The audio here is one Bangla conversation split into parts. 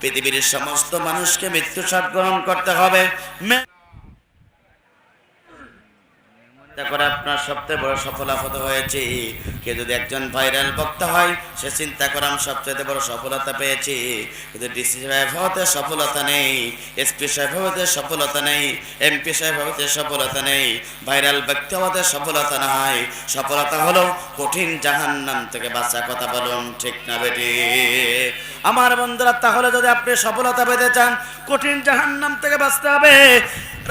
পৃথিবীর সমস্ত মানুষকে মৃত্যু গ্রহণ করতে হবে মে- চিন্তা করে আপনার সবচেয়ে বড় সফলতা হয়েছে। কে যদি একজন ভাইরাল বক্তা হয়, সে চিন্তা করে আমি সবচেয়ে বড় সফলতা পেয়েছি। কিন্তু ডিসি সাহেব হতে সফলতা নেই, এসপি সাহেব হতে সফলতা নেই, এমপি সাহেব হতে সফলতা নেই ভাইরাল ব্যক্তি হতে সফলতা নাই। সফলতা হলো কঠিন জাহান্নাম থেকে বাঁচা কথা বলুন, ঠিক না বেটি? আমার বন্ধুরা, তাহলে যদি আপনি সফলতা পেতে চান, কঠিন জাহান্নাম থেকে বাঁচতে হবে।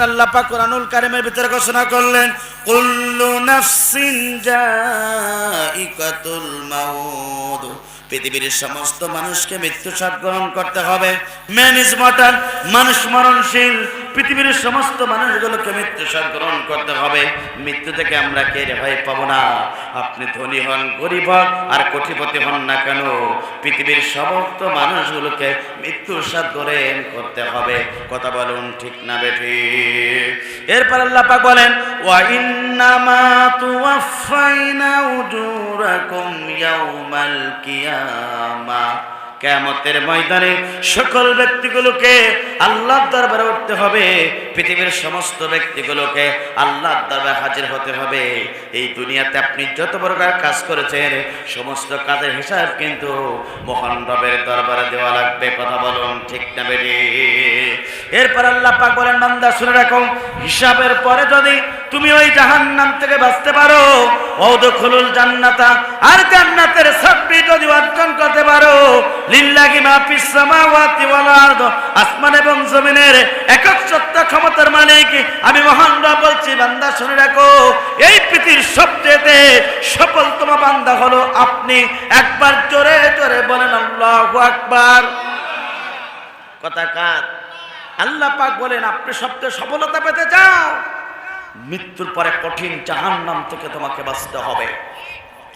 আল্লাহ পাক কোরআনুল কারিমের ভিতরে ঘোষণা করলেন কুল্লু নাফসিন জাইকাতুল মাউত। পৃথিবীর সমস্ত মানুষকে মৃত্যু সাথ গ্রহণ করতে হবে। ম্যান ইজ মর্টাল, মানুষ মরণশীল পৃথিবীর সমস্ত মানুষগুলোকে মৃত্যু সাথ করতে হবে। মৃত্যু থেকে আমরা কে রেহাই পাবো না? আপনি ধনী হন, গরিব হন, আর কোটিপতি হন না কেন? পৃথিবীর সমস্ত মানুষগুলোকে মৃত্যুর সাথ গ্রহণ করতে হবে। কথা বলুন ঠিক না বেঠি? এরপর আল্লাহ পাক বলেন, ওয়া ইন্নামা তুওয়াফাইনা উজুরাকুম ইয়াউমাল কিয়ামা। কেমতের ময়দানে সকল ব্যক্তিগুলোকে আল্লাহর দরবারে উঠতে হবে। পৃথিবীর সমস্ত ব্যক্তিগুলোকে আল্লাহর দরবারে হাজির হতে হবে। এই দুনিয়াতে আপনি যত বড় কাজ করেছেন, সমস্ত কাজের হিসাব কিন্তু মহান রবের দরবারে দেওয়া লাগবে। কথা বলুন ঠিক না বেরি এরপর আল্লাহ পাক বলেন, বান্দা, শুনে রাখো, হিসাবের পরে যদি তুমি ওই জাহান্নাম থেকে বাঁচতে পারো ওদখুলুল জান্নাতা, আর জান্নাতের সাবরি যদি অর্জন করতে পারো আসমান এবং জমিনের একক সত্তা ক্ষমতার মালিক। আমি বলছি, বান্দা শুনে রাখো, এই পৃথিবীর সফলতম বান্দা হলো আপনি। একবার জোরে জোরে বলেন আকবার। কথা কার? আল্লাহ পাক বলেন, আপনি সবচেয়ে সফলতা পেতে চাও। মৃত্যুর পরে কঠিন জাহান্নাম থেকে তোমাকে বাঁচতে হবে।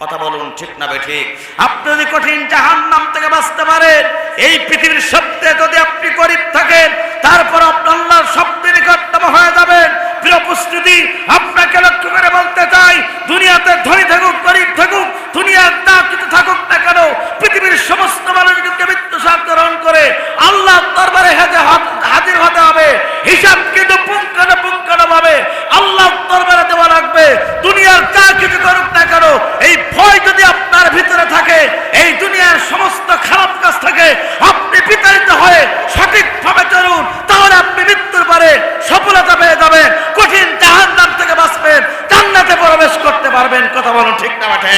কথা বলুন, ঠিক না ঠিক আপনি যদি কঠিন জাহান্নাম থেকে বাঁচতে পারেন, এই পৃথিবীর সবচেয়ে যদি আপনি গরিব থাকেন, তারপর আপনি আল্লাহর সবচেয়ে নিকটতম হয়ে যাবেন। প্রিয় আপনাকে লক্ষ্য করে বলতে চাই, দুনিয়াতে ধনী থাকুক, গরিব থাকুক, দুনিয়ার যা কিছু থাকুক না কেন, পৃথিবীর সমস্ত মানুষকে মৃত্যু সাথ গ্রহণ করে আল্লাহ দরবারে হাজে- হাজির হতে হবে হিসাব কিন্তু পুঙ্খানো ভাবে আল্লাহ দরবারে দেওয়া লাগবে দুনিয়ার যা কিছু করুক না কেন এই ভয় যদি আপনার ভিতরে থাকে এই দুনিয়ার সমস্ত খারাপ কাজ থাকে আপনি বিতাড়িত হয়ে সঠিকভাবে চলুন তাহলে আপনি মৃত্যুর পরে সফলতা পেয়ে যাবেন কঠিন জাহান্নাম থেকে বাঁচবেন জান্নাতে প্রবেশ করতে পারবেন কথা বলুন ঠিক না মাঠে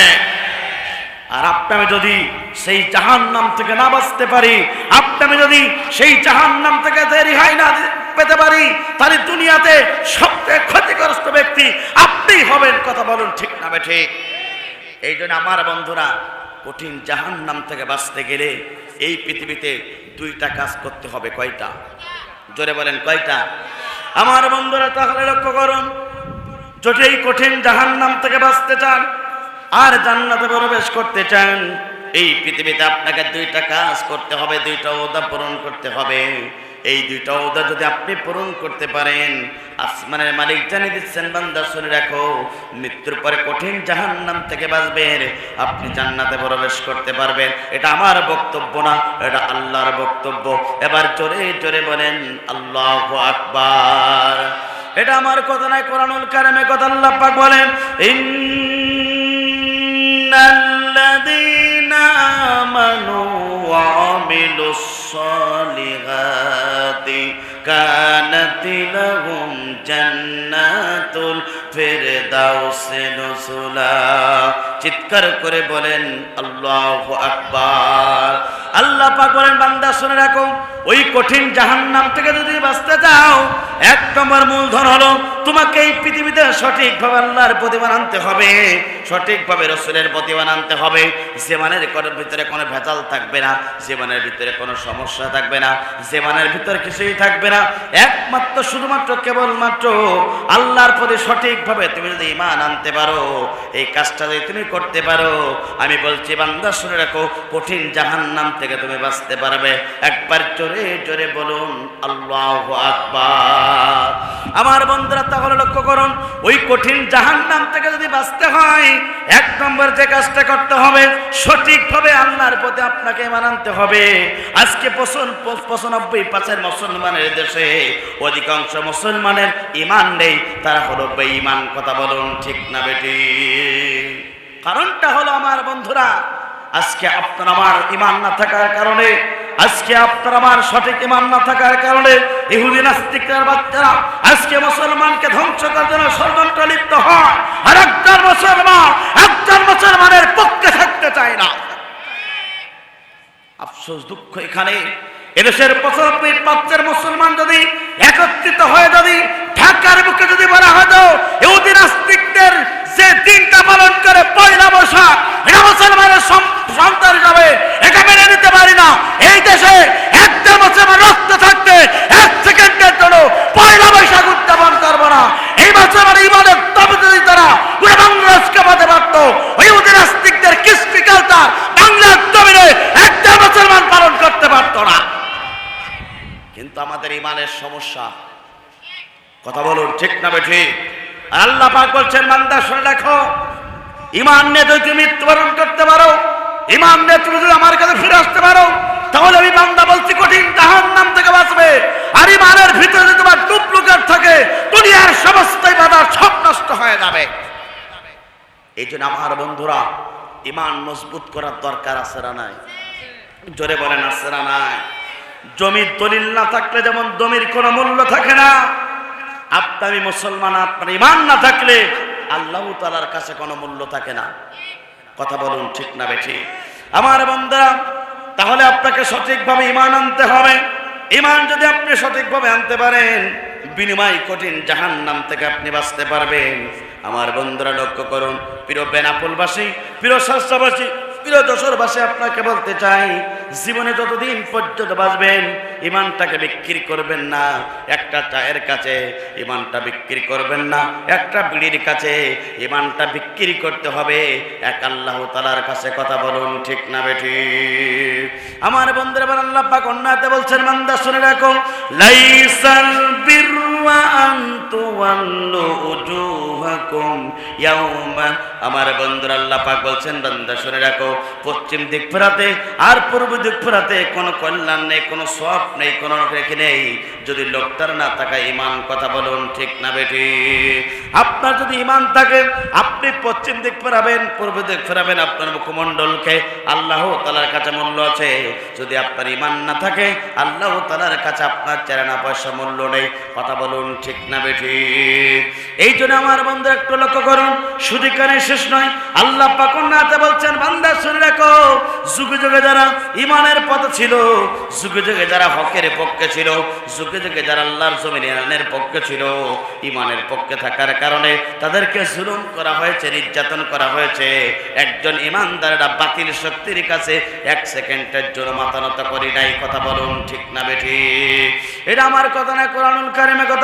আর আপনাকে যদি সেই জাহান নাম থেকে না বাঁচতে পারি, আপনাকে যদি সেই জাহান নাম থেকে রেহাই না পেতে পারি, তাহলে দুনিয়াতে সবচেয়ে ক্ষতিগ্রস্ত ব্যক্তি আপনি হবেন, কথা বলুন ঠিক না বে ঠিক এই জন্য আমার বন্ধুরা, কঠিন জাহান নাম থেকে বাঁচতে গেলে এই পৃথিবীতে দুইটা কাজ করতে হবে, কয়টা? জোরে বলেন, কয়টা? আমার বন্ধুরা, তাহলে লক্ষ্য করুন, যদি এই কঠিন জাহান নাম থেকে বাঁচতে চান আর জান্নাতে প্রবেশ করতে চান, এই পৃথিবীতে আপনাকে দুইটা কাজ করতে হবে, দুইটা ওদা পূরণ করতে হবে। এই দুইটা ওদা যদি আপনি পূরণ করতে পারেন, আসমানের মালিক জানিয়ে দিচ্ছেন, বান্দা শুনে রাখো, মৃত্যুর পরে কঠিন জাহান্নাম থেকে বাঁচবেন আপনি জান্নাতে প্রবেশ করতে পারবেন। এটা আমার বক্তব্য না, এটা আল্লাহর বক্তব্য। এবার জোরে জোরে বলেন, আল্লাহ আকবার। এটা আমার কথা নয়, কোরআনুল কারিমে কথা আল্লাহ পাক বলেন ইন্নাল্লাযীনা আমানু ওয়া আমিলুস সালিহাতি কানাত লাহুম জান্নাতুল ফিরদাউসি নুজুলা চিৎকার করে বলেন, আল্লাহু আকবার। আল্লাহ পাক বলেন, বান্দা, শুনে রাখো, ওই কঠিন জাহান্নাম থেকে যদি বাঁচতে চাও, এক নম্বর মূলধন হলো, তোমাকে এই পৃথিবীতে সঠিকভাবে আল্লাহর প্রতিমান আনতে হবে। সঠিকভাবে রসুলের প্রতিমান আনতে হবে। জেমানের ভিতরে কোনো ভেজাল থাকবে না, জেমানের ভিতরে কোনো সমস্যা থাকবে না, জেমানের ভিতরে কিছুই থাকবে না। একমাত্র, শুধুমাত্র, কেবলমাত্র আল্লাহর প্রতি সঠিকভাবে তুমি যদি ইমান আনতে পারো, এই কাজটা যদি তুমি করতে পারো, আমি বলছি, বান্দা, শুনে রাখো, কঠিন জাহান্নাম থেকে তুমি বাঁচতে পারবে। একবার জোরে জোরে বলুন, আল্লাহ আকবার। আমার বন্ধুরা, তাহলে লক্ষ্য করুন, ওই কঠিন জাহান্নাম থেকে যদি বাঁচতে হয় এক নম্বর যে কাজটা করতে হবে, সঠিকভাবে আল্লাহর প্রতি আপনাকে মানানতে হবে। আজকে পঁচানব্বই পাঁচের মুসলমানের দেশে অধিকাংশ মুসলমানের ইমান নেই, তারা হলো বেঈমান। কথা বলুন ঠিক না বেটি? কারণটা হলো আমার বন্ধুরা, আজকে আপনার আমার ইমান না থাকার কারণে আজকে আপনার আমার সঠিক ইমান না থাকার কারণে ইহুদি নাস্তিকের বাচ্চারা আজকে মুসলমানকে ধ্বংস করার জন্য ষড়যন্ত্র লিপ্ত হয়। আর একজন মুসলমান, একজন মুসলমানের পক্ষে থাকতে চায় না। আফসোস, দুঃখ এখানে। এদেশের পঁচানব্বই পাঁচের মুসলমান যদি একত্রিত হয়ে যদি ঢাকার বুকে যদি বলা হতো, ইহুদি নাস্তিকদের যে দিনটা পালন করে পয়লা বৈশাখ এটা মুসলমানের সম- সন্তান হিসাবে এটা মেনে নিতে পারি না। এই দেশে একটা মুসলমান রক্ত থাকতে, এক সেকেন্ডের জন্য পয়লা বৈশাখ উদযাপন করব না। এই মুসলমান ইমানের তবে যদি তারা পুরো বাংলাদেশকে পাতে পারতো। ওই ইহুদি নাস্তিকদের কৃষ্টি কালচার বাংলার জমিনে একটা মুসলমান পালন করতে পারতো না। কিন্তু আমাদের ইমানের সমস্যা, কথা বলুন, ঠিক না বেঠি আল্লাহ পাক বলছেন, বান্দা, শুনে দেখো ইমান নিয়ে যদি মৃত্যুবরণ করতে পারো নিয়ে তুমি যদি আমার কাছে ফিরে আসতে পারো, তাহলে আমি বান্দা বলছি, কঠিন জাহান নাম থেকে বাঁচবে। আর ইমানের ভিতরে যদি তোমার ডুপ্লিকেট থাকে, দুনিয়ার সমস্ত বাধার সব নষ্ট হয়ে যাবে। এই জন্য আমার বন্ধুরা, ইমান মজবুত করার দরকার আছে না নাই? জোরে বলেন, আছে না নাই? জমির দলিল না থাকলে যেমন জমির কোনো মূল্য থাকে না আপনার মুসলমান, আপনার ইমান না থাকলে আল্লাহ তালার কাছে কোনো মূল্য থাকে না। কথা বলুন ঠিক না বেঠি। আমার বন্ধুরা, তাহলে আপনাকে সঠিকভাবে ইমান আনতে হবে। ইমান যদি আপনি সঠিকভাবে আনতে পারেন, বিনিময় কঠিন জাহান নাম থেকে আপনি বাঁচতে পারবেন। আমার বন্ধুরা, লক্ষ্য করুন, প্রিয় বেনাপুলবাসী, প্রিয় শাস্ত্রবাসী প্রিয় দশরবাসী আপনাকে বলতে চাই জীবনে যতদিন পর্যন্ত বাঁচবেন ইমানটাকে বিক্রি করবেন না। একটা চায়ের কাছে ইমানটা বিক্রি করবেন না। একটা বিড়ির কাছে ইমানটা বিক্রি করতে হবে। এক আল্লাহ তালার কাছে কথা বলুন, ঠিক না বেঠি? আমার বন্ধুরা আল্লাহ পাক বলছেন, বান্দা শুনে রাখো, লাইসাল বিরওয়া আমার বন্ধুরা আল্লাহ পাক বলছেন, বান্দা শুনে রাখো, পশ্চিম দিক ফেরাতে আর পূর্ব দিক ফেরাতে কোনো কল্যাণ নেই, কোনো সব নেই, কোনো রেখে নেই। যদি লোকটার না থাকা ইমান কথা বলুন, ঠিক না বেঠি? আপনার যদি ইমান থাকে, আপনি পশ্চিম দিক ফেরাবেন, পূর্ব দিক ফেরাবেন, আপনার মুখমণ্ডলকে আল্লাহ তালার কাছে মূল্য আছে। যদি আপনার ইমান না থাকে, আল্লাহ তালার কাছে আপনার চেরানা পয়সা মূল্য নেই। কথা বলুন ঠিক না বেঠি। এই জন্য আমার বন্ধু একটু লক্ষ্য করুন, শুধু কানে শেষ নয়, আল্লাহ পাকন্নাতে বলছেন, বান্দা শুনে রাখো, যুগে যুগে যারা ইমানের পথে ছিল, যুগে যুগে যারা হকের পক্ষে ছিল, যুগে যুগে যারা আল্লাহর জমিন ইমানের পক্ষে ছিল ইমানের পক্ষে থাকার কারণে তাদেরকে জুলুম করা হয়েছে, নির্যাতন করা হয়েছে। একজন ইমানদারেরা বাতিল শক্তির কাছে এক সেকেন্ডের জন্য মাথা নত করি নাই, কথা বলুন ঠিক না বেঠি। এটা আমার কথা না কোরআনুল কারিমে কথা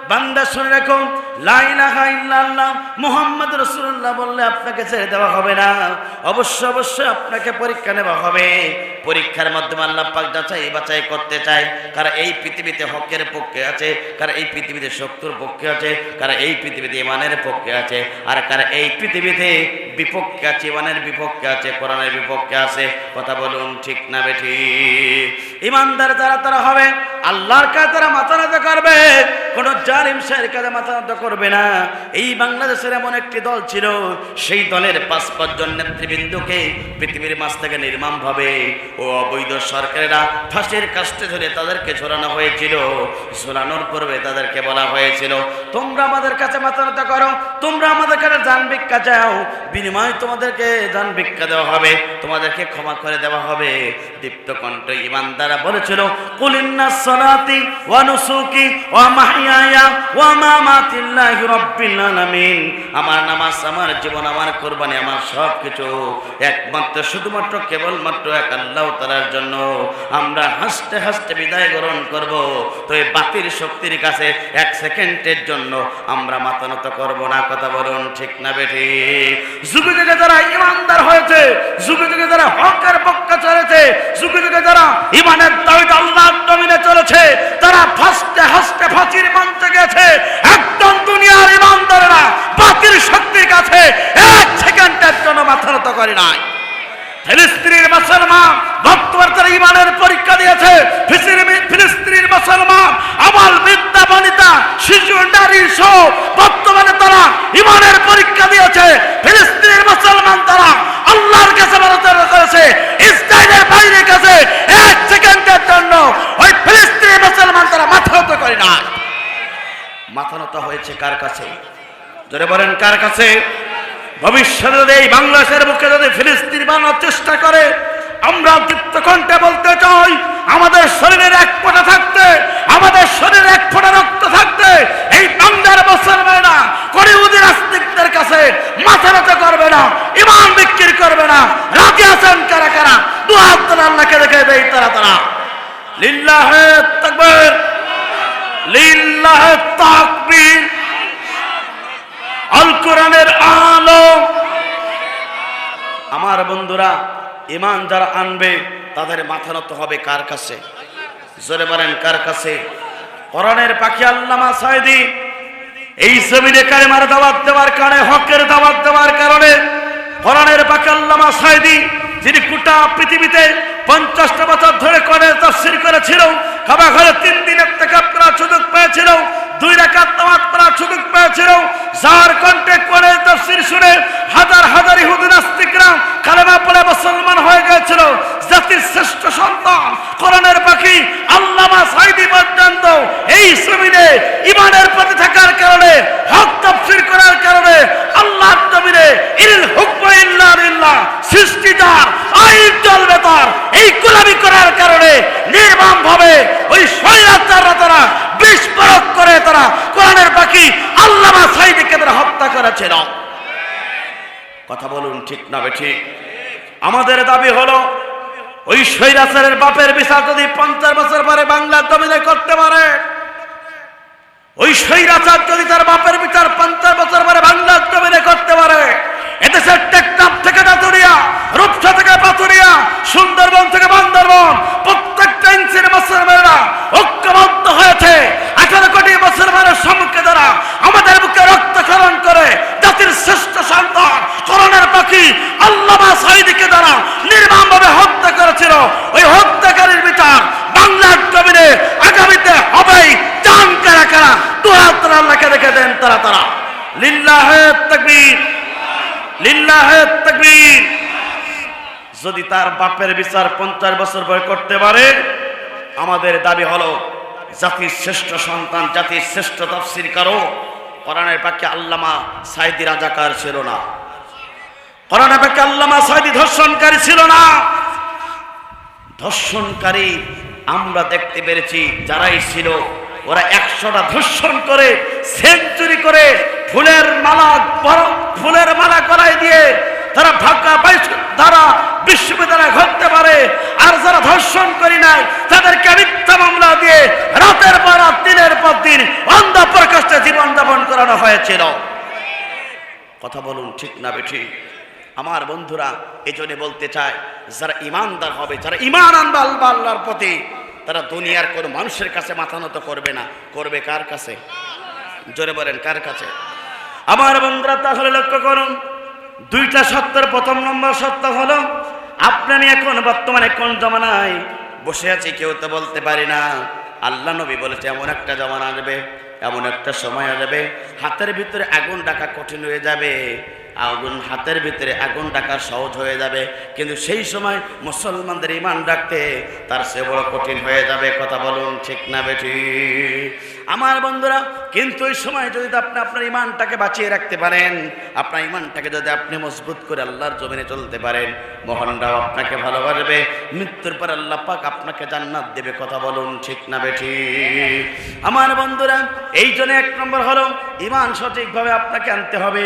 বান্দা শুনে রাখো মুহাম্মদ রাসূলুল্লাহ বললে আপনাকে ছেড়ে দেওয়া হবে না। অবশ্য অবশ্যই আপনাকে পরীক্ষা নেওয়া হবে। পরীক্ষার মাধ্যমে আল্লাহ পাক যাচাই বাছাই করতে চায়। কারা এই পৃথিবীতে হকের পক্ষে আছে, কারা এই পৃথিবীতে শত্রুর পক্ষে আছে, কারা এই পৃথিবীতে ইমানের পক্ষে আছে, আর কারা এই পৃথিবীতে বিপক্ষে আছে, ইমানের বিপক্ষে আছে, কোরআনের বিপক্ষে আছে। কথা বলুন ঠিক না বেঠি? ইমানদার যারা, তারা হবে, আল্লাহর কাছে তারা মাথা করবে। কোন জালিম শের কাছে মাথা নত করবে না। এই বাংলাদেশের এমন একটি দল ছিল, সেই দলের পাঁচ পাঁচজন নেতৃবৃন্দকে পৃথিবীর মাছ থেকে নির্মাণ ভাবে ও অবৈধ সরকারেরা ফাঁসির কাস্টে ধরে তাদেরকে ঝোলানো হয়েছিল। ঝোলানোর পূর্বে তাদেরকে বলা হয়েছিল, তোমরা আমাদের কাছে মাথা নত করো, তোমরা আমাদের কাছে জান ভিক্ষা চাও। বিনিময় তোমাদেরকে জান ভিক্ষা দেওয়া হবে, তোমাদেরকে ক্ষমা করে দেওয়া হবে। দীপ্ত কণ্ঠ ইমানদারা বলেছিল কুলিন্না সলাতি ওয়া নুসুকি আমার নামাজ, আমার জীবন, আমার কোরবানি, আমার সব কিছু একমাত্র, শুধুমাত্র, কেবলমাত্র এক আল্লাহ জন্য। আমরা হাসতে হাসতে বিদায় গ্রহণ করব। তো এই শক্তির কাছে এক সেকেন্ডের জন্য আমরা মাথা নত করব না, কথা বলুন ঠিক না বেঠি যুগে যুগে যারা ইমানদার হয়েছে, যুগে যুগে যারা হকের পক্ষে চলেছে, যুগে যুগে যারা ইমানের দাবিতে জমিনে চলেছে, তারা ফাঁসতে হাসতে ফাঁসির মঞ্চে গেছে একদম দুনিয়ার ইমানদারেরা বাতিল শক্তির কাছে এক সেকেন্ডের জন্য মাথা নত করে নাই। ফিলিস্তিনের মুসলমান বর্তমান তারা ইমানের পরীক্ষা দিয়েছে ফিলিস্তিনি- ফিলিস্তিনের মুসলমান আমার বিদ্যা বনিতা, শিশু, নারী সহ বর্তমানে তারা ইমানের পরীক্ষা দিয়েছে। ফিলিস্তিনের মুসলমান তারা আল্লাহর কাছে মানবতা করেছে, ইসরায়েলের বাইরের কাছে এক সেকেন্ডের জন্য ওই ফিলিস্তিনের মুসলমান তারা মাথা করে না মাথা নত হয়েছে কার কাছে? জোরে বলেন, কার কাছে? ভবিষ্যতে এই বাংলাদেশের বুকে যদি ফিলিস্তিন বানানোর চেষ্টা করে, আমরা কণ্ঠে বলতে চাই, আমাদের শরীরের এক ফোঁটা থাকতে, আমাদের শরীরে এক ফোঁটা রক্ত থাকতে, এই বাংলার মুসলমানেরা করিউদি নাস্তিকদের কাছে মাথা নত করবে না, ইমান বিক্রি করবে না। রাজি আছেন কারা কারা? দু হাত আল্লাহকে দেখে দেই তারা তারা। লিল্লাহে তাকবীর। আমার বন্ধুরা ইমান যারা আনবে, তাদের মাথা নত হবে কার কাছে? জোরে বলেন, কার কাছে? কোরআনের পাখি আল্লামা সাইদি এই জমিনে কালেমার দাওয়াত দেওয়ার কারণে, হকের দাওয়াত দেওয়ার কারণে, কোরআনের পাখি আল্লামা সাহেদি যিনি গোটা পৃথিবীতে পঞ্চাশটা বছর ধরে করে তফসির করেছিল। খাবার ঘরে তিন দিন একটা আপনারা সুযোগ পেয়েছিল। দুই রাকাত নামাজ পড়ার সুযোগ পেয়েছিল। যার কণ্ঠে কোরআনের তাফসীর শুনে হাজার হাজার ইহুদি নাস্তিকরা কালেমা পড়ে মুসলমান হয়ে গিয়েছিল। জাতির শ্রেষ্ঠ সন্তান, কোরআনের পাখি আল্লামা সাইদি পর্যন্ত এই জমিনে ইমানের প্রতি থাকার কারণে, হক তাফসীর করার কারণে আল্লাহর জমিনে ইল হুকম ইল্লা সৃষ্টিদার আইন চলবে তার। এই গোলামি করার কারণে নির্মম ভাবে ওই স্বৈরাচাররা তারা বিস্ফোরক করে তারা কোরআনের পাখি আল্লামা সাইদিকে তারা হত্যা করেছিল। কথা বলুন ঠিক না ঠিক আমাদের দাবি হলো, ওই স্বৈরাচারের বাপের বিচার যদি পঞ্চাশ বছর পরে বাংলার জমিনে করতে পারে, ওই স্বৈরাচার যদি তার বাপের বিচার পঞ্চাশ বছর পরে বাংলার জমিনে করতে পারে, এদেশের টেকনাফ থেকে দাতুরিয়া রূপসা থেকে পাতুরিয়া সুন্দরবন থেকে বান্দরবন প্রত্যেকটা ইঞ্চির মুসলমানেরা ঐক্যবদ্ধ হয়েছে। আঠারো কোটি মুসলমানের সম্মুখে দ্বারা আমাদের বুকে রক্তক্ষরণ করে, জাতির শ্রেষ্ঠ সন্তান করোনার পাখি, আল্লামা সাইদিকে দ্বারা নির্মমভাবে হত্যা করেছিল। ওই হত্যাকারীর বিচার বাংলার জমিনে আগামীতে হবেই। জান কারা কারা? দু হাত তারা আল্লাহকে রেখে দেন তারা তারা। লিল্লাহে তাকবীর। লিল্লাহে তাকবীর। যদি তার বাপের বিচার পঞ্চাশ বছর বয় করতে পারে, আমাদের দাবি হলো, জাতির শ্রেষ্ঠ সন্তান, জাতির শ্রেষ্ঠ তফসির কারও, কোরআনের পাকে আল্লামা সাইদি রাজাকার ছিল না। কোরআনের পাকে আল্লামা সাইদি ধর্ষণকারী ছিল না। ধর্ষণকারী আমরা দেখতে পেরেছি, যারাই ছিল, ওরা একশোটা ধর্ষণ করে, সেঞ্চুরি করে, ফুলের মালা ফুলের মালা করাই দিয়ে তারা বাইশ তারা বিশ্ববিদ্যালয় ঘটতে পারে, আর যারা ধর্ষণ করি নাই, তাদেরকে মিথ্যা মামলা দিয়ে রাতের পর রাত, দিনের পর দিন অন্ধ প্রকাশ্যে জীবনযাপন করানো হয়েছিল। কথা বলুন ঠিক না বেঠি? আমার বন্ধুরা, এই জন্য বলতে চায় যারা ইমানদার হবে, যারা ইমান আনবে আল্লাহ আল্লাহর প্রতি, তারা দুনিয়ার কোনো মানুষের কাছে মাথা নত করবে না। করবে কার কাছে? জোরে বলেন, কার কাছে? আমার বন্ধুরা, তাহলে লক্ষ্য করুন দুইটা সত্যের প্রথম নম্বর সত্য হলো আপনার এখন বর্তমানে কোন জমানায়? বসে আছি, কেউ তো বলতে পারি না। আল্লাহ নবী বলেছে, এমন একটা জমানা আসবে, এমন একটা সময় আসবে, হাতের ভিতরে আগুন ডাকা কঠিন হয়ে যাবে। আগুন হাতের ভিতরে আগুন ডাকা সহজ হয়ে যাবে। কিন্তু সেই সময় মুসলমানদের ইমান ডাকতে তার সে বড় কঠিন হয়ে যাবে। কথা বলুন ঠিক না বেঠি? আমার বন্ধুরা, কিন্তু ওই সময় যদি আপনি আপনার ইমানটাকে বাঁচিয়ে রাখতে পারেন, আপনার ইমানটাকে যদি আপনি মজবুত করে আল্লাহর জমিনে চলতে পারেন, মহানরাও আপনাকে ভালোবাসবে। মৃত্যুর পর আল্লাহ পাক আপনাকে জান্নাত দেবে। কথা বলুন ঠিক না বেঠি? আমার বন্ধুরা, এই জন্য এক নম্বর হলো, ইমান সঠিকভাবে আপনাকে আনতে হবে।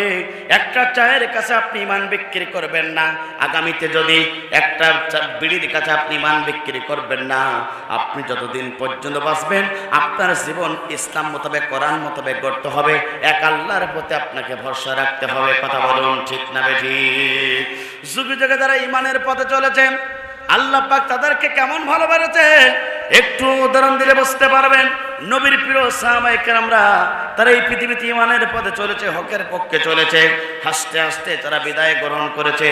একটা চায়ের কাছে আপনি ইমান বিক্রি করবেন না। আগামীতে যদি একটা বিড়ির কাছে আপনি ইমান বিক্রি করবেন না, আপনি যতদিন পর্যন্ত বাঁচবেন, আপনার জীবন ইসলাম মোতাবেক, কোরআন মোতাবেক গড়তে হবে। এক আল্লাহর প্রতি আপনাকে ভরসা রাখতে হবে। কথা বলুন ঠিক না বেঠি যুগে যুগে যারা ইমানের পথে চলেছেন আল্লাহ পাক তাদেরকে কেমন ভালোবেসেছে? একটু উদাহরণ দিলে বুঝতে পারবেন। নবীর প্রিয় সাহাবাই কেরামরা তারা এই পৃথিবীতে ইমানের পথে চলেছে, হকের পক্ষে চলেছে। হাসতে হাসতে তারা বিদায় গ্রহণ করেছে।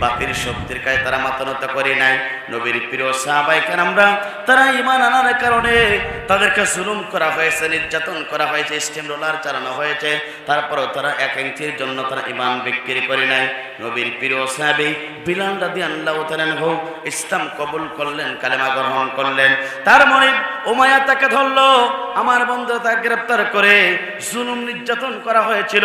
বাতির শক্তির কাছে তারা মাতানত করে নাই। নবীর প্রিয় সাহাবাই কেরামরা তারা ইমান আনার কারণে তাদেরকে জুলুম করা হয়েছে, নির্যাতন করা হয়েছে, স্টিম রোলার চালানো হয়েছে। তারপরেও তারা এক ইঞ্চির জন্য তারা ইমান বিক্রি করে নাই। নবীর প্রিয় সাহাবি বিলাল রাদি আল্লাহ ইসলাম কবুল করলেন, কালেমা গ্রহণ করলেন। তার মনে ওমায়া তাকে ধরলো, আমার বন্ধু তাকে গ্রেপ্তার করে জুলুম নির্যাতন করা হয়েছিল।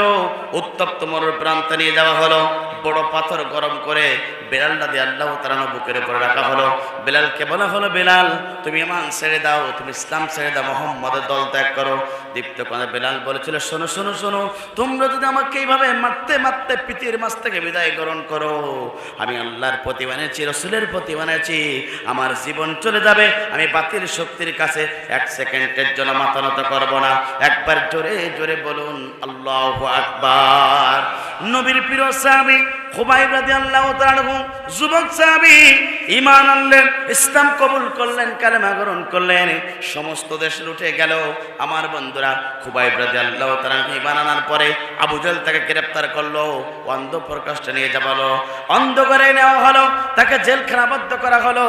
উত্তপ্ত মরুর প্রান্তে নিয়ে যাওয়া হলো। বড় পাথর গরম করে বেলাল নদী আল্লাহ তারানো বুকের উপরে রাখা হলো। বেলালকে বলা হলো, বেলাল, তুমি ইমান ছেড়ে দাও, তুমি ইসলাম ছেড়ে দাও, মোহাম্মদের দল ত্যাগ করো। দীপ্ত কোনে বেলাল বলেছিল, শোনো শোনো শোনো, তোমরা যদি আমাকে এইভাবে মারতে মারতে পিতির মাছ থেকে বিদায় গ্রহণ করো, আমি আল্লাহর প্রতি বানিয়েছি রসুলের প্রতি বানিয়েছি আমার জীবন চলে যাবে, আমি বাতিল শক্তির কাছে এক সেকেন্ডের জন্য মাথা নত করব না। একবার জোরে জোরে বলুন, আল্লাহ আকবার। নবীর প্রিয় সাহাবি খুবাইব তাআলা আনহু, যুবক সাহাবী ঈমান আনলেন, ইসলাম কবুল করলেন, কালেমা গ্রহণ করলেন। সমস্ত দেশ লুটে গেল। আমার বন্ধুরা খুবাইব তাআলা আনহু ঈমান আনার পরে আবু জাহল তাকে গ্রেফতার করল, অন্ধ প্রকাশটা নিয়ে যাওয়া হলো। অন্ধকারে নেওয়া হলো, তাকে জেল জেলখানাবদ্ধ করা হলো।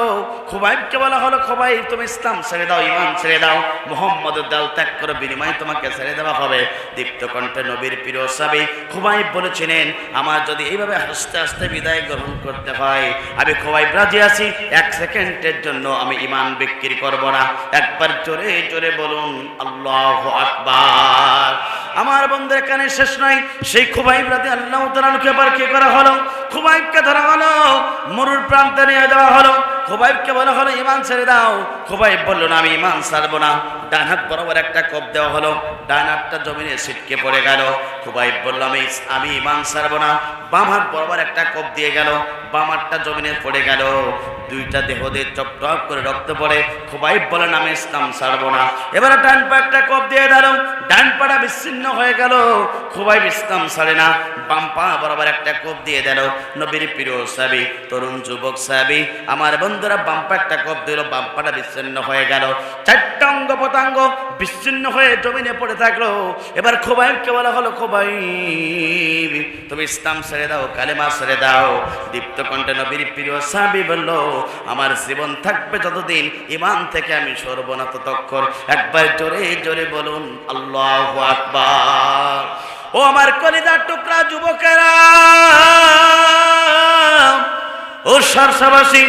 খুবাইবকে বলা হলো খুবাইব তুমি ইসলাম ছেড়ে দাও ইমান ছেড়ে দাও। মুহাম্মদের দল ত্যাগ করে বিনিময়ে তোমাকে ছেড়ে দেওয়া হবে। দীপ্ত কণ্ঠে নবীর প্রিয় সাবি খুবাইব বলেছিলেন, আমার যদি এইভাবে হাসতে আস্তে বিদায় গ্রহণ করতে হয়। আমি খোয়াই রাজি আছি। এক সেকেন্ডের জন্য আমি ইমান বিক্রি করব না। একবার জোরে জোরে বলুন, আল্লাহ আকবার। আমার বন্ধুর এখানে শেষ নাই। সেই খুবাইব রাতে আল্লাহ তালাকে আবার কে করা হলো? খুবাইবকে ধরা হলো, মরুর প্রান্তে নিয়ে যাওয়া হলো। খুবাইবকে বলা, হলো ইমান ছেড়ে দাও। খুবাইব বলল, না, আমি ইমান ছাড়বো না। ডান হাত বরাবর একটা কোপ দেওয়া হলো। ডান হাতটা জমিনে ছিটকে পড়ে গেল। খুবাইব বলল, আমি আমি ইমান ছাড়বো না। বাম হাত বরাবর একটা কোপ দিয়ে গেল। বাম হাতটা জমিনে পড়ে গেল। দুইটা দেহ দিয়ে চপ টপ করে রক্ত পড়ে। খুবাইব বলেন আমি ইসলাম ছাড়বো না। এবারে ডান পা একটা কোপ দিয়ে দিল ডান পাটা বিচ্ছিন্ন হয়ে গেল। খুবাইব ইসলাম ছাড়ে না। বাম পা বরাবর একটা কোপ দিয়ে দিল। নবীর প্রিয় সাবি তরুণ যুবক সাবি আমার বন্ধুরা বাম পা একটা দিল বাম বিচ্ছিন্ন হয়ে গেল। চারটা অঙ্গ পতাঙ্গ বিচ্ছিন্ন হয়ে জমিনে পড়ে থাকল। এবার খোবাইবকে বলা হলো, খোবাইব, তুমি ইসলাম ছেড়ে দাও, কালেমা ছেড়ে দাও। দীপ্ত কণ্ঠে নবীর প্রিয় সাবি বলল, আমার জীবন থাকবে যতদিন ইমান থেকে আমি সরব না ততক্ষণ একবার জোরে জোরে বলুন, আল্লাহ আকবার। ও আমার কলিদার টুকরা যুবকেরা, ও সরসাবাসী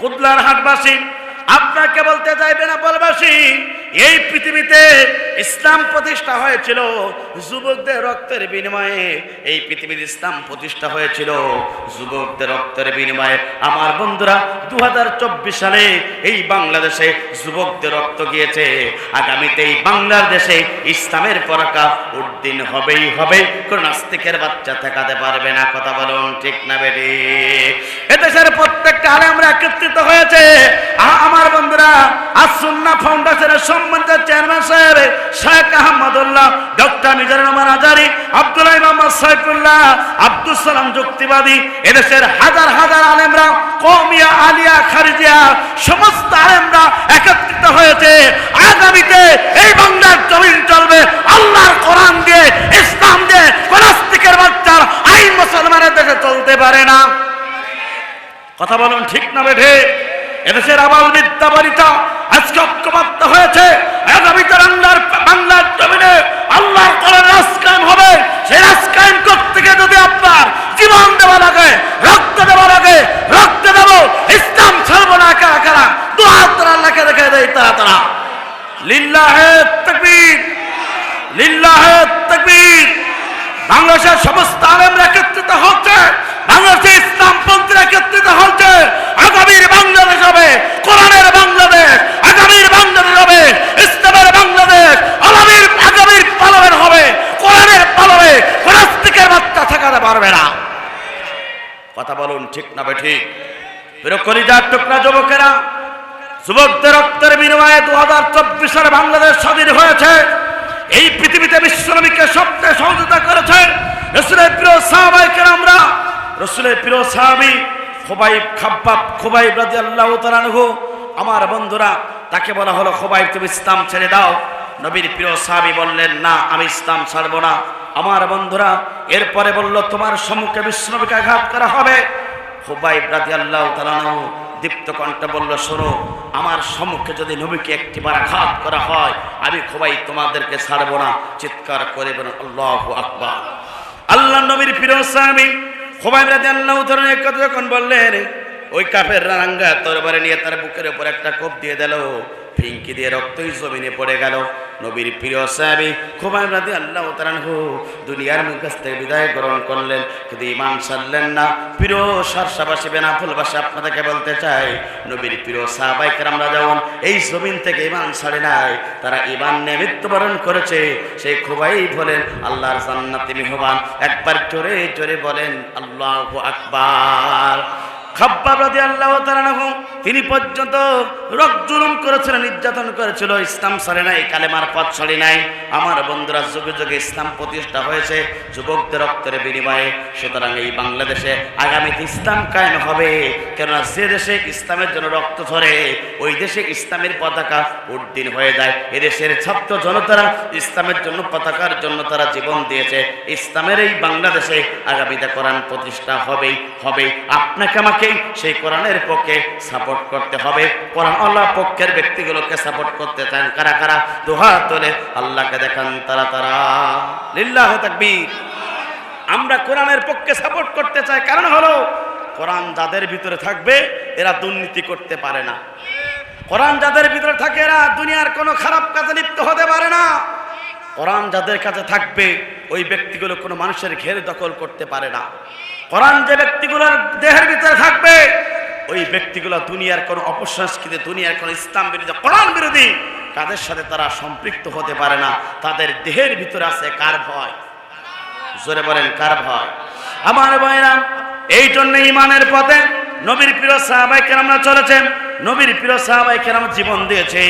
কুদলার হাটবাসী আপনাকে বলতে চাইবে না বলবাসী এই পৃথিবীতে ইসলাম প্রতিষ্ঠা হয়েছিল যুবকদের রক্তের বিনিময়ে। এই পৃথিবীর ইসলাম প্রতিষ্ঠা হয়েছিল যুবকদের রক্তের বিনিময়ে। আমার বন্ধুরা দুই হাজার চব্বিশ সালে এই বাংলাদেশে যুবকদের রক্ত গিয়েছে। আগামীতে এই বাংলাদেশে ইসলামের পরাকা উদ্দিন হবেই হবে। কোন নাস্তিকের বাচ্চা ঠেকাতে পারবে না, কথা বলুন ঠিক না বেটি? এদেশের প্রত্যেকটা আলেমরা একত্রিত হয়েছে। আমার বন্ধুরা আসুন্না ফাউন্ডেশনের সম্মানিত চেয়ারম্যান সাহেব শেখ আহমদুল্লাহ, ডক্টর মিজানুর রহমান আজারি আব্দুল্লাহ মোহাম্মদ সাইফুল্লাহ আব্দুল সালাম যুক্তিবাদী, এদেশের হাজার হাজার আলেমরা কৌমিয়া আলিয়া, খারিজিয়া, সমস্ত আলেমরা একত্রিত হয়েছে। আগামীতে এই বাংলার জমিন চলবে আল্লাহর কোরআন দিয়ে, ইসলাম দিয়ে কোনাস্তিকের বাচ্চার আইন মুসলমানের দেশে চলতে পারে না। কথা বলুন ঠিক না বেঠে? এদেশের আবাল বিদ্যা বাড়িটা আজকে ঐক্যবদ্ধ হয়েছে। থেকে যদি আপনার জীবন দেওয়া লাগে রক্ত দেওয়া লাগে রক্ত দেব, ইসলাম ছাড়বো না কারা লেখে রেখে দেয় তারা তারা। বাংলাদেশের সমস্ত একত্রিত হচ্ছে একত্রিত হচ্ছে। আগামীর বাংলাদেশ হবে কোরআনের বাংলাদেশ, আগামীর বাংলাদেশ হবে ইসলামের বাংলাদেশ, আগামীর পালনের হবে, কোরআনের পালনে বাচ্চা ঠেকাতে পারবে না। কথা বলুন, ঠিক না ঠিক? কলিজার টুকরা যুবকেরা, যুবকদের রক্তের বিনিময়ে দু হাজার চব্বিশ সালে বাংলাদেশ স্বাধীন হয়েছে। এই পৃথিবীতে বিশ্বনবীকে সবচেয়ে সহযোগিতা করেছে রসুলের প্রিয় সাহাবাইকে আমরা রসুলের প্রিয় সাহাবি খোবাই খাব্বাব খোবাই রাজি আল্লাহ তালানহু আমার বন্ধুরা, তাকে বলা হলো খোবাই তুমি ইসলাম ছেড়ে দাও। নবীর প্রিয় সাহাবি বললেন, না, আমি ইসলাম ছাড়বো না। আমার বন্ধুরা, এরপরে বলল, তোমার সম্মুখে বিষ্ণবীকে আঘাত করা হবে? হুবাইব রাজি আল্লাহ তালানহু দীপ্ত কণ্ঠ বলল, শোনো, আমার সম্মুখে যদি নবীকে একটিবার আঘাত করা হয়, আমি খুবাই তোমাদেরকে ছাড়বো না। চিৎকার করে বলেন, আল্লাহ আকবার। আল্লাহ নবীর প্রিয় সাহাবি খুবাইব রাজি আল্লাহ তালানহু কথা যখন বললেন, ওই কাফের রাঙ্গা তরবারে নিয়ে তার বুকের উপর একটা কোপ দিয়ে দিল। ফিঙ্কি দিয়ে রক্তই জমিনে পড়ে গেল। নবীর প্রিয় সাহাবি খুবাইব রাদি আল্লাহ তালানহু দুনিয়ার মুখ থেকে বিদায় গ্রহণ করলেন। কিন্তু ইমান সারলেন না। প্রিয় সারসাবাসী বেনা ফুলবাসী আপনাদেরকে বলতে চাই, নবীর প্রিয় সাহাবাই আমরা যেমন এই জমিন থেকে ইমান ছাড়ে নাই। তারা ইমান নিয়ে মৃত্যুবরণ করেছে। সেই খুবাই বলেন আল্লাহর জান্নাতি মেহমান। একবার জোরে জোরে বলেন, আল্লাহ আকবার। তিনি পর্যন্ত রক জুলুম করেছিলেন নির্যাতন করেছিল, ইসলাম সরে নাই, কালেমার পথ ছাড়ে নাই। আমার বন্ধুরা, যুগে যুগে ইসলাম প্রতিষ্ঠা হয়েছে, যুবকদের রক্তের বিনিময়ে। সুতরাং এই বাংলাদেশে আগামীতে ইসলাম কায়েম হবে। কেননা যে দেশে ইসলামের জন্য রক্ত ঝরে, ওই দেশে ইসলামের পতাকা উড্ডীন হয়ে যায়। এদেশের ছাত্র জনতারা ইসলামের জন্য, পতাকার জন্য তারা জীবন দিয়েছে। ইসলামের এই বাংলাদেশে আগামীতে কোরআন প্রতিষ্ঠা হবেই হবে আপনাকে আমাকে সেই কোরআনের পক্ষে সাপোর্ট করতে হবে। কোরআন আল্লাহ পক্ষের ব্যক্তিগুলোকে সাপোর্ট করতে চান। কারা কারা? দোহা তোলে আল্লাহকে দেখান তারা তারা। লিল্লাহ তাকবীর। আমরা কোরআনের পক্ষে সাপোর্ট করতে চাই। কারণ হলো, কোরআন যাদের ভিতরে থাকবে, এরা দুর্নীতি করতে পারে না। কোরআন যাদের ভিতরে থাকে, এরা দুনিয়ার কোনো খারাপ কাজে লিপ্ত হতে পারে না। কোরআন যাদের কাছে থাকবে, ওই ব্যক্তিগুলো কোনো মানুষের ঘের দখল করতে পারে না। কোরআন যে ব্যক্তিগুলোর দেহের ভিতরে থাকবে, ওই ব্যক্তিগুলো দুনিয়ার কোনো অপসংস্কৃতি, দুনিয়ার কোনো ইসলাম বিরোধী, কোরআন বিরোধী, কাদের সাথে তারা সম্পৃক্ত হতে পারে না? তাদের দেহের ভিতরে আছে কার ভয়? জোরে বলেন, কার ভয়? আমার ভাইরা এই জন্য ইমানের পথে নবীর প্রিয় সাহাবাই কেরামরা চলেছেন। নবীর প্রিয় সাহাবাই কেরাম জীবন দিয়েছে।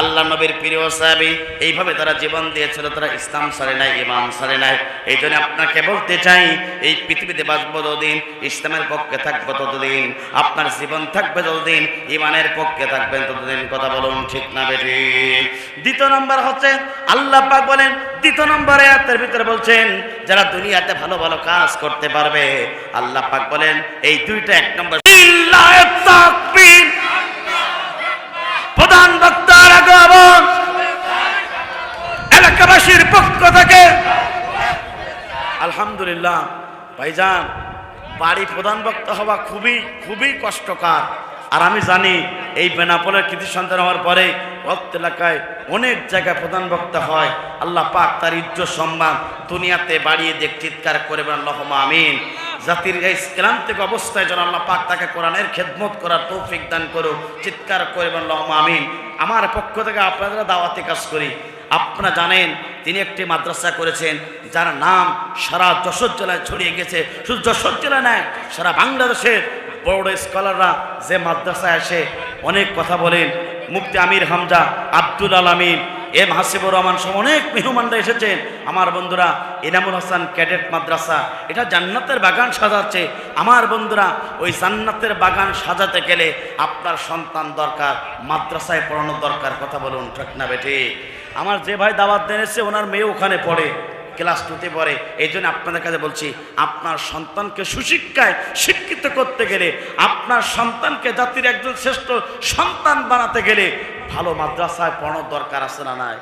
আল্লাহ নবীর প্রিয় সাহাবি এইভাবে তারা জীবন দিয়েছিল, তারা ইসলাম সারে নাই ইমান সারে নাই। এই জন্য আপনাকে বলতে চাই, এই পৃথিবীতে বাঁচবো যতদিন, ইসলামের পক্ষে থাকব ততদিন, আপনার জীবন থাকবে যতদিন, ইমানের পক্ষে থাকবেন ততদিন, কথা বলুন ঠিক না বেটি দ্বিতীয় নম্বর হচ্ছে, আল্লাহ পাক বলেন, দ্বিতীয় নম্বরে আয়াতের ভিতরে বলছেন, যারা দুনিয়াতে ভালো ভালো কাজ করতে পারবে, আল্লাহ পাক বলেন, এই দুইটা এক নম্বর লিল্লাহি তাকবীর। প্রধান বক্তার আগমন এলাকাবাসীর পক্ষ থেকে আলহামদুলিল্লাহ। ভাইজান, বাড়ি প্রধান বক্তা হওয়া খুবই খুবই কষ্টকর। আর আমি জানি, এই বেনাপোলের কৃতি সন্তান হওয়ার পরে অত এলাকায় অনেক জায়গায় প্রধান বক্তা হয়। আল্লাহ পাক তার ইজ্জত সম্মান দুনিয়াতে বাড়িয়ে দেখ, চিৎকার করে বলেন, আল্লাহুম্মা আমিন। জাতির এই ক্লান্তিক অবস্থায় যেন আল্লাহ পাক তাকে কোরআনের খেদমত করার তৌফিক দান করুক, চিৎকার করে বলেন, আল্লাহুম্মা আমিন। আমার পক্ষ থেকে আপনারা দাওয়াতে কাজ করি। আপনারা জানেন, তিনি একটি মাদ্রাসা করেছেন, যার নাম সারা যশোর জেলায় ছড়িয়ে গেছে। শুধু যশোর জেলা নয়, সারা বাংলাদেশের বড় স্কলাররা যে মাদ্রাসায় আসে, অনেক কথা বলেন। মুফতি আমির হামজা, আব্দুল আলমিন, এম হাসিবুর রহমান সহ অনেক মেহমানরা এসেছেন। আমার বন্ধুরা ইনামুল হাসান ক্যাডেট মাদ্রাসা, এটা জান্নাতের বাগান সাজাচ্ছে। আমার বন্ধুরা, ওই জান্নাতের বাগান সাজাতে গেলে আপনার সন্তান দরকার, মাদ্রাসায় পড়ানোর দরকার, কথা বলুন, ঠিক না বেঠি? আমার যে ভাই দাওয়াত দেন ওনার মেয়ে ওখানে পড়ে ক্লাস টুতে পড়ে। এই জন্য আপনাদের কাছে বলছি, আপনার সন্তানকে সুশিক্ষায় শিক্ষিত করতে গেলে, আপনার সন্তানকে জাতির একজন শ্রেষ্ঠ সন্তান বানাতে গেলে ভালো মাদ্রাসায় পড়ানোর দরকার আছে না নাই?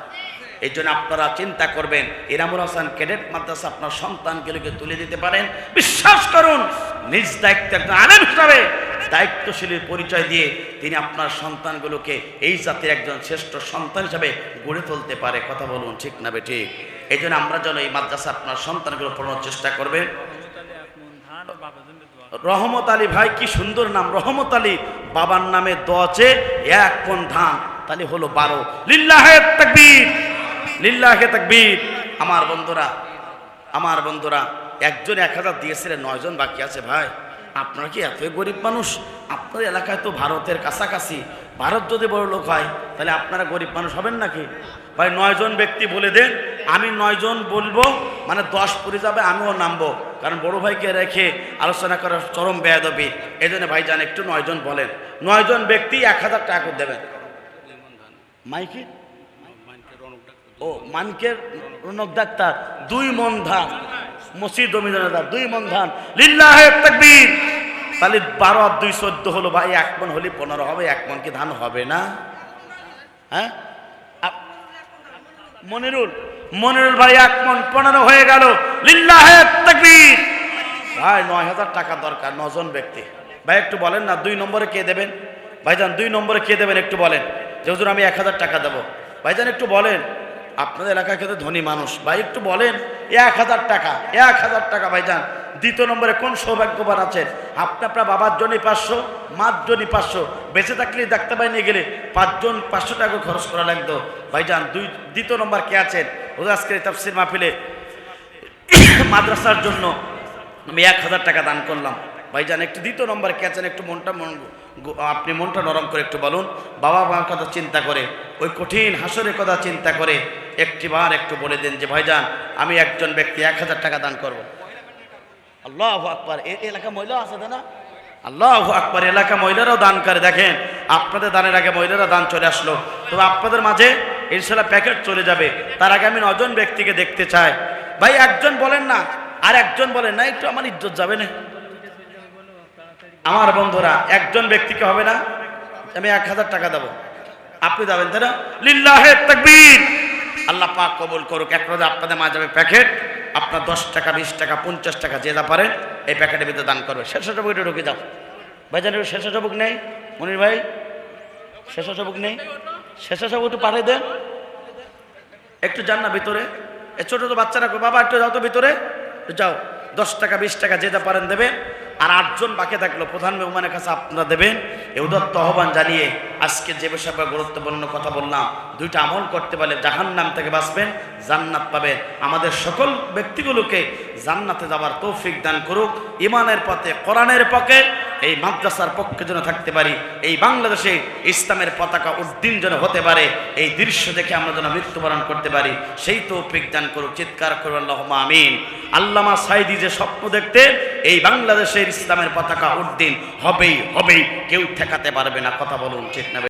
এই জন্য আপনারা চিন্তা করবেন ইরামুল হাসান ক্যাডেট মাদ্রাসা আপনার সন্তানগুলোকে তুলে দিতে পারেন। বিশ্বাস করুন, নিজ দায়িত্ব একজন আলেম হিসাবে দায়িত্বশীলের পরিচয় দিয়ে তিনি আপনার সন্তানগুলোকে এই জাতির একজন শ্রেষ্ঠ সন্তান হিসাবে গড়ে তুলতে পারে। কথা বলুন, ঠিক না বে ঠিক? এই জন্য আমরা যেন এই মাদ্রাসা আপনার সন্তানগুলো পড়ানোর চেষ্টা করবেন রহমত আলী ভাই, কি সুন্দর নাম। রহমত আলী বাবার নামে দচে এক কোন ধান, তাহলে হলো বারো। লিল্লাহে তাকবীর লিল্লাহে তাকবীর। আমার বন্ধুরা আমার বন্ধুরা, একজন এক হাজার দিয়েছিলেন, নয়জন বাকি আছে ভাই। আপনারা কি এতই গরিব মানুষ? আপনার এলাকায় তো ভারতের কাছাকাছি। ভারত যদি বড় লোক হয়, তাহলে আপনারা গরিব মানুষ হবেন নাকি? ভাই নয়জন ব্যক্তি বলে দেন, আমি নয়জন বলব মানে দশ পড়ে যাবে, আমিও নামবো। কারণ বড় ভাইকে রেখে আলোচনা করার চরম বেয়াদবি। এই জন্য ভাইজান, একটু নয়জন বলেন। নয়জন ব্যক্তি এক হাজার টাকা দেবেন। মাইকে? ও, মানকের রনক ডাক্তার। দুই মন ধান। মসজিদ রবীন্দ্রনাথ দুই মন ধান। লিল্লাহে তাকবীর। তাহলে বারো আর দুই চোদ্দ হলো ভাই, এক মন হলে পনেরো হবে, এক মন কি ধান হবে না? হ্যাঁ? মনিরুল মনিরুল ভাই, এক মন পনেরো হয়ে গেল। লিল্লাহে তাকবীর। ভাই, নয় হাজার টাকা দরকার, নজন ব্যক্তি। ভাই, একটু বলেন না, দুই নম্বরে কে দেবেন? ভাইজান, দুই নম্বরে কে দেবেন একটু বলেন। যে আমি এক হাজার টাকা দেবো। ভাইজান, একটু বলেন। আপনাদের এলাকায় কিন্তু ধনী মানুষ। ভাই, একটু বলেন, এক হাজার টাকা, এক হাজার টাকা ভাইজান, দ্বিতীয় নম্বরে কোন সৌভাগ্যবান আছেন আপনি আপনার বাবার জন্যই পাঁচশো, মার জন্যই পাঁচশো, বেঁচে থাকলে ডাক্তার ভাই নিয়ে গেলে পাঁচজন পাঁচশো টাকা খরচ করা লাগতো। ভাইজান, দুই, দ্বিতীয় নম্বর কে আছেন? হুজুর, আজকে তাফসির মাহফিলে মাদ্রাসার জন্য আমি এক হাজার টাকা দান করলাম। ভাইজান, একটু দ্বিতীয় নম্বর কে আছেন? একটু মনটা মন আপনি মনটা নরম করে একটু বলুন। বাবা মার কথা চিন্তা করে, ওই কঠিন হাসরের কথা চিন্তা করে একটিবার একটু বলে দেন যে, ভাইজান, আমি একজন ব্যক্তি এক হাজার টাকা দান করব। আল্লাহ আকবার। এই এলাকা মহিলা আছে না? আল্লাহ আকবার, এলাকা মহিলারাও দান করে। দেখেন, আপনাদের দানের আগে মহিলারা দান চলে আসলো। তবে আপনাদের মাঝে ইনশাল্লাহ প্যাকেট চলে যাবে। তার আগে আমি নজন ব্যক্তিকে দেখতে চাই। ভাই, একজন বলেন না, আর একজন বলেন না, একটু আমার ইজ্জত যাবে না। আমার বন্ধুরা, একজন ব্যক্তিকে হবে না, আমি এক হাজার টাকা দেবো। আপনি যাবেন তাই না? লিল্লাহে তাকবীর। আল্লাহ পাক কবুল করুক। এক রোজা আপনাদের মাঝে যাবে প্যাকেট। আপনার দশ টাকা, বিশ টাকা, পঞ্চাশ টাকা যে যা পারেন, এই প্যাকেটের ভিতরে দান করবে। শেষ সবুক ঢুকে যাও ভাইজান, একটু শেষ সবুক নেই? মনির ভাই, শেষ সবুক নেই? শেষ সবুক একটু পাঠিয়ে দেন। একটু যান না ভিতরে। এ ছোটো ছোট বাচ্চারা বাবা, একটু যাও তো ভিতরে। যাও। দশ টাকা, বিশ টাকা যে যা পারেন দেবেন আর আটজন বাকি থাকল, প্রধান মেহমানের কাছে আপনারা দেবেন। এ উদত্ত আহ্বান জানিয়ে আজকে যে বিষয়ে গুরুত্বপূর্ণ কথা বললাম, দুইটা আমল করতে পারলে জাহান নাম থেকে বাঁচবেন, জান্নাত পাবেন। আমাদের সকল ব্যক্তিগুলোকে জান্নাতে যাবার তৌফিক দান করুক ইমানের পথে, কোরআনের পক্ষে। এই মাদ্রাসার পক্ষে যেন থাকতে পারি, এই বাংলাদেশে ইসলামের পতাকা উদ্দিন যেন হতে পারে, এই দৃশ্য দেখে আমরা যেন মৃত্যুবরণ করতে পারি, সেই তো বিজ্ঞান করুক, চিৎকার করুন আল্লাহ আমিন। আল্লামা সাইদি যে স্বপ্ন দেখতে, এই বাংলাদেশের ইসলামের পতাকা উদ্দিন হবেই হবেই, কেউ ঠেকাতে পারবে না, কথা বলুন ঠিক না